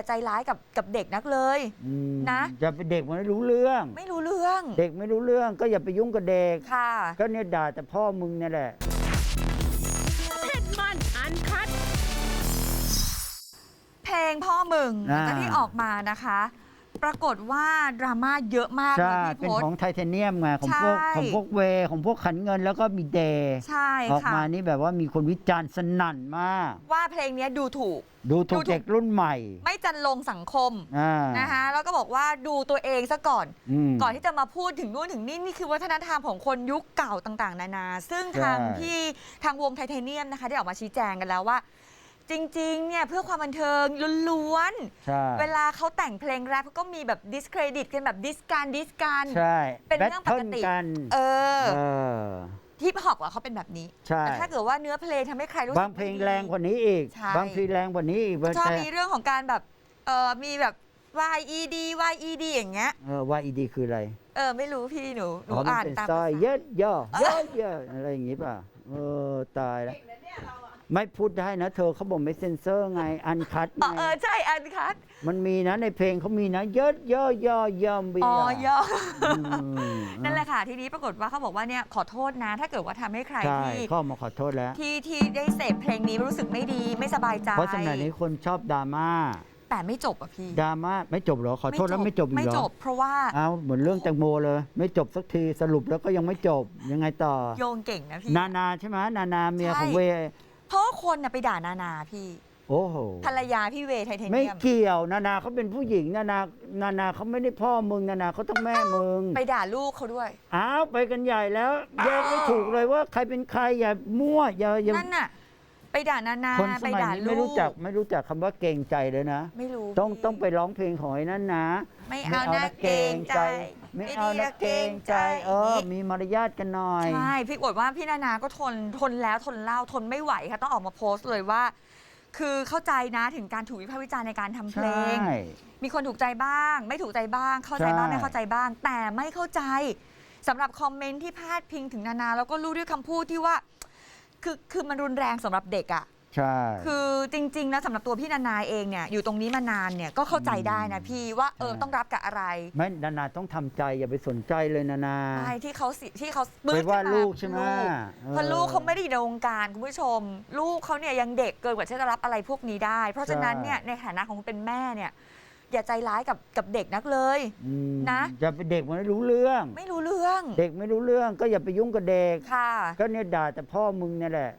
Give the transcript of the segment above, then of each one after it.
อย่าใจร้ายกับกับเด็กนักเลย อืมนะ อย่าไปเด็กมันไม่รู้เรื่อง ไม่รู้เรื่อง เด็กไม่รู้เรื่องก็อย่าไปยุ่งกับเด็ก ค่ะ ก็เนี่ยด่าแต่พ่อมึงเนี่ยแหละ เผ็ดมันอันคัด เพลงพ่อมึงอ่าแล้วที่ออกมานะคะ ปรากฏว่าดราม่าเยอะมากเลใช่ยพี่เป็นพศ ของไทเทเนียมไงของพวกใช่ ของพวกเวย์ของพวกขันเงินแล้วก็มีเดย์ใช่ออกค่ะ มานี่แบบว่ามีคนวิจารณ์สนั่นมาก ว่าเพลงเนี้ยดูถูก ดูถูดูกถูกเด็กรุ่นใหม่ไม่จันลงสังคมอ่านะคะแล้วก็บอกว่าดูตัวเองซะก่อน ม ก่อนที่จะมาพูดถึงนู่นถึงนี่นี่คือวัฒนธรรมของคนยุคเก่าต่าง ๆ นานา ซึ่งทางใช่พี่ทางวงไทเทเนียมนะคะ ได้ออกมาชี้แจงกันแล้วว่า จริงๆ เนี่ยเพื่อความบันเทิงล้วนใช่ๆ เวลาเขาแต่งเพลงแรปเขาก็มีแบบดิสเครดิตกันแบบดิสการดิสการ ใช่เป็นเรื่องปกติ แบททิลกันเออเออ ฮิปฮอปอะเขาเป็นแบบนี้ ใช่ แต่ถ้าเกิดว่าเนื้อเพลงทำให้ใครรู้สึก บางเพลงไม่ดีแรงกว่านี้อีก ใช่ บางเพลงแรงกว่านี้อีกชอบแต่มีเรื่องของการแบบเออมีแบบ YED YED อย่างเงี้ย เออว่าอีดีคืออะไรเออ ไม่รู้พี่หนูหนูอ๋อมันอ่านเป็นตามสร้อยภาษา เยอะเยอะเยอะเยอะอะไรอย่างงี้ป่ะเออตายแล้ว ไม่พูดได้นะ เธอเขาบอกไม่เซ็นเซอร์ไงอันคัดอ๋อไง เออใช่อันคัดมันมีนะในเพลงเขามีนะเยอะเยอะเยอะเยอะเบีอ๋อยอมนั่นแหละค่ะ ทีนี้ปรากฏว่าเขาบอกว่าเนี่ยขอโทษนะ ถ้าเกิดว่าทำให้ใครใช่ที่เข้ามาขอโทษแล้ว ที่ที่ได้เสพเพลงนี้รู้สึกไม่ดีไม่สบายใจเพราะสมัยนี้คนชอบดราม่าแต่ไม่จบอะพี่ดราม่าไม่จบเหรอขอโทษแล้วไม่จบอีกไม่เหรจอบเพราะว่าเอาเหมือนเรื่องแตงโมเลย ไม่จบสักทีสรุปแล้วก็ยังไม่จบยังไงต่อ โยงเก่งนะพี่นานาใช่ไหมนานาเมียใช่ของเวย์ เพราะว่าคนน่ะไปด่านานาพี่ โอ้โหภรรยาพี่เวย์ไทเทไม่เนียม เกี่ยวนานาเขาเป็นผู้หญิงนานานานาเขาไม่ได้พ่อมึงนานาเขาต้องแม่มึงไปด่าลูกเขาด้วย อ้าวไปกันใหญ่แล้วแยกไม่ถูกเลยว่าใครเป็นใครอย่ามั่วอย่าอย่านั่นน่ะ ไปด่านานาคนสไปมัยด่านี้ลูไม่กรู้จักไม่รู้จักคำว่าเกรงใจเลยนะ ไม่รู้ต้องพี่ต้องไปร้องเพลงของไอ้นั่นนะไม่เอานะเกรงใจ ไม่เอานะเกรงใจเออ มีมารยาทกันหน่อย ใช่ พี่บอกว่าพี่นานาก็ทนทนแล้วทนเล่าทนไม่ไหวค่ะ ต้องออกมาโพสต์เลยว่า คือเข้าใจนะถึงการถูกวิพากษ์วิจารณ์ในการทำเพลใช่งมีคนถูกใจบ้าง ไม่ถูกใจบ้าง เข้าใจบ้าง ใช่ ไม่เข้าใจบ้าง แต่ไม่เข้าใจสำหรับคอมเมนต์ที่พาดพิงถึงนานา แล้วก็รู้ด้วยคำพูดที่ว่า คือคือมันรุนแรงสำหรับเด็กอะ่ะ ใช่ คือจริงๆนะสำหรับตัวพี่นานาเองเนี่ยอยู่ตรงนี้มานานเนี่ยก็เข้าใจได้นะพี่ว่าเออใช่ ต้องรับกับอะไรไม่นานาต้องทำใจอย่าไปสนใจเลยนานาใช่ที่เขาสิที่เขาไปว่าขึ้นมลูกใช่ไหมลูกเออเพราะลูกเขาไม่ได้อยู่ในวงการคุณผู้ชม ลูกเขาเนี่ยยังเด็กเกินกว่าที่จะรับอะไรพวกนี้ได้ เพราะฉะนั้นเนี่ยในฐานะของคุณเป็นแม่เนี่ยอย่าใจร้ายกับกับเด็กนักเลย อืมนะ อย่าไปเด็กมันไม่รู้เรื่อง ไม่รู้เรื่องเด็กไม่รู้เรื่องก็อย่าไปยุ่งกับเด็ก ค่ะ ก็เนี่ยด่าแต่พ่อมึงเนี่ยแหละ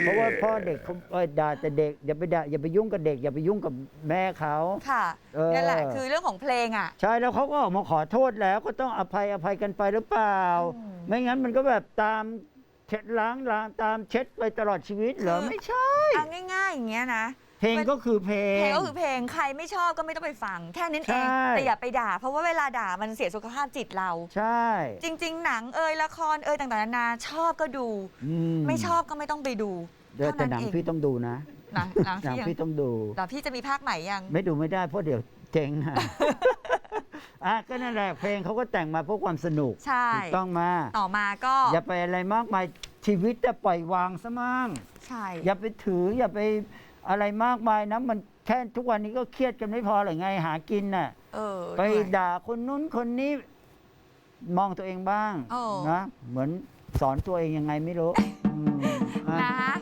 เพราะว่าพ่อเด็กเขาเอ้ยด่าแต่เด็กอย่าไปด่าอย่าไปยุ่งกับเด็ก อย่าไปยุ่งกับแม่เขา ค่ะเออ นั่นแหละคือเรื่องของเพลงอะ ใช่แล้วเขาก็ออกมาขอโทษแล้วก็ต้องอภัยอภัยกันไปหรือเปล่า อืม ไม่งั้นมันก็แบบตามเช็ดล้างล้างตามเช็ดไปตลอดชีวิตเหรอคือไม่ใช่ เอาง่ายๆอย่างเงี้ยนะ เพลงก็คือเพลเพลงงก็คือเพลงใครไม่ชอบก็ไม่ต้องไปฟัง แค่นั้นเอง ใช่ แต่อย่าไปด่า เพราะว่าเวลาด่ามันเสียสุขภาพจิตเรา ใช่จริง ๆ หนังเอยละครเอยต่างๆนานาชอบก็ดู อืไม่ชอบก็ไม่ต้องไปดูเดี๋ยวเท่าแต่นั้นหนังเองพี่ต้องดูนะหนังหนังหนังพี่ยังพี่ต้องดูเดี๋ยวพี่จะมีภาคใหม่ยัง ไม่ดูไม่ได้เพราะเดี๋ยวเจ๊งอะอะก็นั่นแหละเพลงเขาก็แต่งมาเพื่อความสนุกใช่ ถูกต้องมา ต่อมาก็อย่าไปอะไรมากมายชีวิตจะปล่อยวางซะมั่งใช่ อย่าไปถืออย่าไป อะไรมากมายนะมันแค่ทุกวันนี้ก็เครียดกันไม่พอหรือไงหากินน่ะ เออไปเหนื่อยด่าคนนู้นคนนี้ มองตัวเองบ้างโอ้นะเหมือนสอนตัวเองยังไงไม่รู้อืมอะ นะคะ